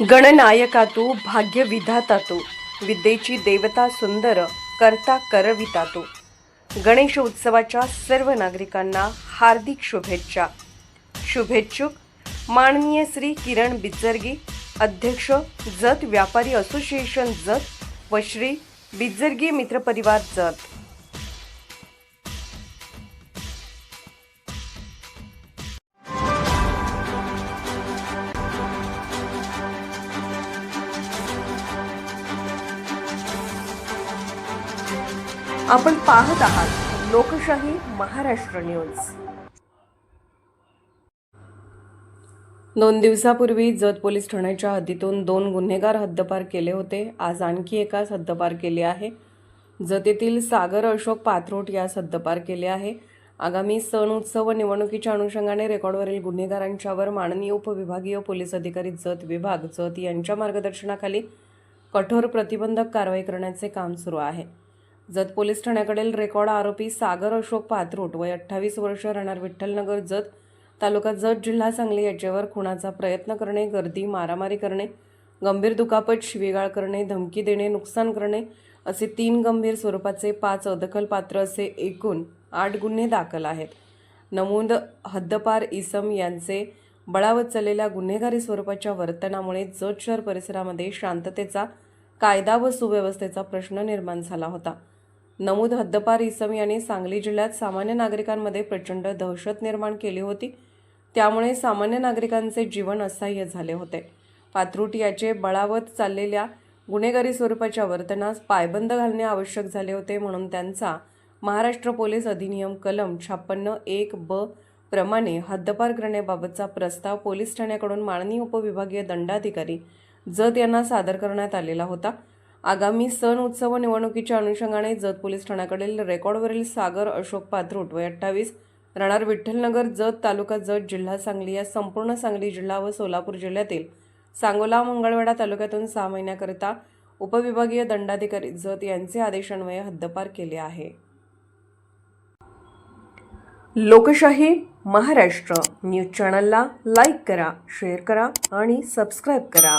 गणनायका तू भाग्य विधाता तू विद्येची देवता सुंदर करता करविता तू गणेश उत्सवाच्या सर्व नागरिकांना हार्दिक शुभेच्छा. शुभेच्छुक माननीय श्री किरण बिज्जर्गी अध्यक्ष जत व्यापारी असोसिएशन जत व श्री बिज्जर्गी मित्रपरिवार जत. आपण पाहत आहात लोकशाही महाराष्ट्र न्यूज. दोन दिवसापूर्वी जत पोलीस ठाण्याच्या हद्दीतून दोन गुन्हेगार हद्दपार केले होते. आज आणखी एकाच हद्दपार केले आहे. जत येथील सागर अशोक पाथरोट यास हद्दपार केले आहे. आगामी सण उत्सव व निवडणुकीच्या अनुषंगाने रेकॉर्डवरील गुन्हेगारांच्यावर माननीय उपविभागीय पोलीस अधिकारी जत विभाग जत यांच्या मार्गदर्शनाखाली कठोर प्रतिबंधक कारवाई करण्याचे काम सुरू आहे. जत पोलीस ठाण्याकडील रेकॉर्ड आरोपी सागर अशोक पात्रोट वय अठ्ठावीस वर्ष राहणार विठ्ठलनगर जत तालुका जत जिल्हा सांगली याच्यावर खुणाचा प्रयत्न करणे गर्दी मारामारी करणे गंभीर दुखापत शिवीगाळ करणे धमकी देणे नुकसान करणे असे तीन गंभीर स्वरूपाचे पाच अदखलपात्र असे एकूण आठ गुन्हे दाखल आहेत. नमूद हद्दपार इसम यांचे बळावत चाललेल्या गुन्हेगारी स्वरूपाच्या वर्तनामुळे जत शहर परिसरामध्ये शांततेचा कायदा व सुव्यवस्थेचा प्रश्न निर्माण झाला होता. नमूद हद्दपार इसम यांनी सांगली जिल्ह्यात सामान्य नागरिकांमध्ये प्रचंड दहशत निर्माण केली होती. त्यामुळे सामान्य नागरिकांचे जीवन असह्य झाले होते. पात्रूट याचे बळावत चाललेल्या गुन्हेगारी स्वरूपाच्या वर्तनास पायबंद घालणे आवश्यक झाले होते म्हणून त्यांचा महाराष्ट्र पोलीस अधिनियम कलम छापन्न एक ब प्रमाणे हद्दपार करण्याबाबतचा प्रस्ताव पोलीस ठाण्याकडून माननीय उपविभागीय दंडाधिकारी जत यांना सादर करण्यात आलेला होता. आगामी सण उत्सव निवडणुकीच्या अनुषंगाने जत पोलीस ठाण्याकडील रेकॉर्डवरील सागर अशोक पाथरूट वय अठ्ठावीस राहणार विठ्ठलनगर जत तालुका जत जिल्हा सांगली या संपूर्ण सांगली जिल्हा व सोलापूर जिल्ह्यातील सांगोला मंगळवेढा तालुक्यातून सहा महिन्याकरिता उपविभागीय दंडाधिकारी जत यांचे आदेशान्वये हद्दपार केले आहे. लोकशाही महाराष्ट्र न्यूज चॅनलला लाईक करा शेअर करा आणि सबस्क्राईब करा.